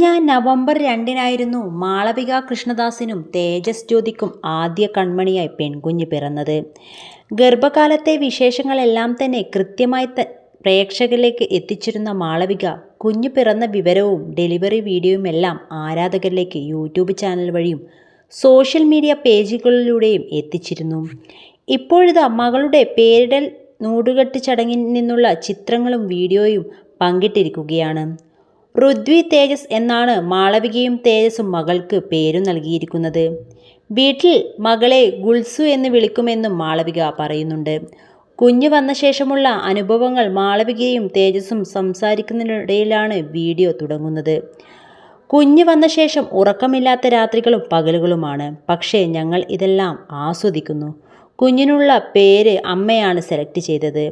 കഴിഞ്ഞ നവംബർ രണ്ടിനായിരുന്നു മാളവിക കൃഷ്ണദാസിനും തേജസ് ജ്യോതിക്കും ആദ്യ കൺമണിയായി പെൺകുഞ്ഞ് പിറന്നത്. ഗർഭകാലത്തെ വിശേഷങ്ങളെല്ലാം തന്നെ കൃത്യമായി പ്രേക്ഷകരിലേക്ക് എത്തിച്ചിരുന്ന മാളവിക കുഞ്ഞു പിറന്ന വിവരവും ഡെലിവറി വീഡിയോയും എല്ലാം ആരാധകരിലേക്ക് യൂട്യൂബ് ചാനൽ വഴിയും സോഷ്യൽ മീഡിയ പേജുകളിലൂടെയും എത്തിച്ചിരുന്നു. ഇപ്പോഴിതാ മകളുടെ പേരിടൽ നൂടുകെട്ട് ചടങ്ങിൽ നിന്നുള്ള ചിത്രങ്ങളും വീഡിയോയും പങ്കിട്ടിരിക്കുകയാണ്. ഋദ്വി തേജസ് എന്നാണ് മാളവികയും തേജസും മകൾക്ക് പേരു നൽകിയിരിക്കുന്നത്. വീട്ടിൽ മകളെ ഗുൾസു എന്ന് വിളിക്കുമെന്നും മാളവിക പറയുന്നുണ്ട്. കുഞ്ഞ് വന്ന ശേഷമുള്ള അനുഭവങ്ങൾ മാളവികയും തേജസും സംസാരിക്കുന്നതിനിടയിലാണ് വീഡിയോ തുടങ്ങുന്നത്. കുഞ്ഞ് വന്ന ശേഷം ഉറക്കമില്ലാത്ത രാത്രികളും പകലുകളുമാണ്. പക്ഷേ ഞങ്ങൾ ഇതെല്ലാം ആസ്വദിക്കുന്നു. കുഞ്ഞിനുള്ള പേര് അമ്മയാണ് സെലക്ട് ചെയ്തത്.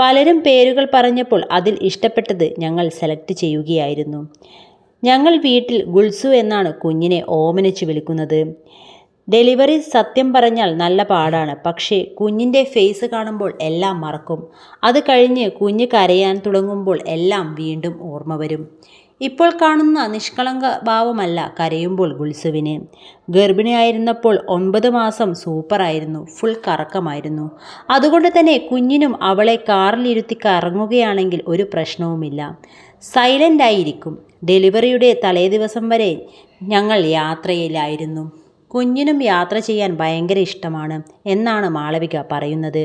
പലരും പേരുകൾ പറഞ്ഞപ്പോൾ അതിൽ ഇഷ്ടപ്പെട്ടത് ഞങ്ങൾ സെലക്ട് ചെയ്യുകയായിരുന്നു. ഞങ്ങൾ വീട്ടിൽ ഗുൾസു എന്നാണ് കുഞ്ഞിനെ ഓമനിച്ച് വിളിക്കുന്നത്. ഡെലിവറി സത്യം പറഞ്ഞാൽ നല്ല പാടാണ്. പക്ഷേ കുഞ്ഞിന്റെ ഫേസ് കാണുമ്പോൾ എല്ലാം മറക്കും. അത് കഴിഞ്ഞ് കുഞ്ഞ് കരയാൻ തുടങ്ങുമ്പോൾ എല്ലാം വീണ്ടും ഓർമ്മ വരും. ഇപ്പോൾ കാണുന്ന നിഷ്കളങ്ക ഭാവമല്ല കരയുമ്പോൾ ഗുൽസുവിന്. ഗർഭിണിയായിരുന്നപ്പോൾ ഒൻപത് മാസം സൂപ്പറായിരുന്നു ഫുൾ കറക്കമായിരുന്നു. അതുകൊണ്ട് തന്നെ കുഞ്ഞിനും അവളെ കാറിലിരുത്തി കറങ്ങുകയാണെങ്കിൽ ഒരു പ്രശ്നവുമില്ല. സൈലന്റായിരിക്കും. ഡെലിവറിയുടെ തലേദിവസം വരെ ഞങ്ങൾ യാത്രയിലായിരുന്നു. കുഞ്ഞിനും യാത്ര ചെയ്യാൻ ഭയങ്കര ഇഷ്ടമാണ് എന്നാണ് മാളവിക പറയുന്നത്.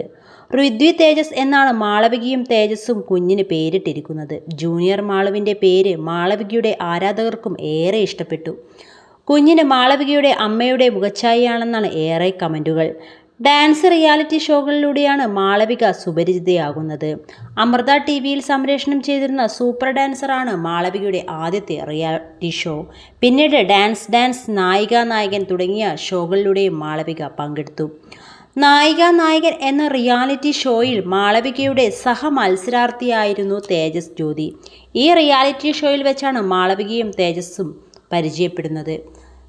ഋദ്വി തേജസ് എന്നാണ് മാളവികയും തേജസ്സും കുഞ്ഞിന് പേരിട്ടിരിക്കുന്നത്. ജൂനിയർ മാളവിന്റെ പേര് മാളവികയുടെ ആരാധകർക്കും ഏറെ ഇഷ്ടപ്പെട്ടു. കുഞ്ഞിന് മാളവികയുടെ അമ്മയുടെ മുഖച്ഛായയാണെന്നാണ് ഏറെ കമന്റുകൾ. ഡാൻസ് റിയാലിറ്റി ഷോകളിലൂടെയാണ് മാളവിക സുപരിചിതയാകുന്നത്. അമൃത ടി വിയിൽ സംപ്രേഷണം ചെയ്തിരുന്ന സൂപ്പർ ഡാൻസറാണ് മാളവികയുടെ ആദ്യത്തെ റിയാലിറ്റി ഷോ. പിന്നീട് ഡാൻസ് ഡാൻസ് നായിക നായകൻ തുടങ്ങിയ ഷോകളിലൂടെയും മാളവിക പങ്കെടുത്തു. നായിക നായകൻ എന്ന റിയാലിറ്റി ഷോയിൽ മാളവികയുടെ സഹ മത്സരാർത്ഥിയായിരുന്നു തേജസ് ജ്യോതി. ഈ റിയാലിറ്റി ഷോയിൽ വെച്ചാണ് മാളവികയും തേജസ്സും പരിചയപ്പെടുന്നത്.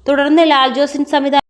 തുടർന്ന് ലാൽ ജോസിൻ സംവിധാനം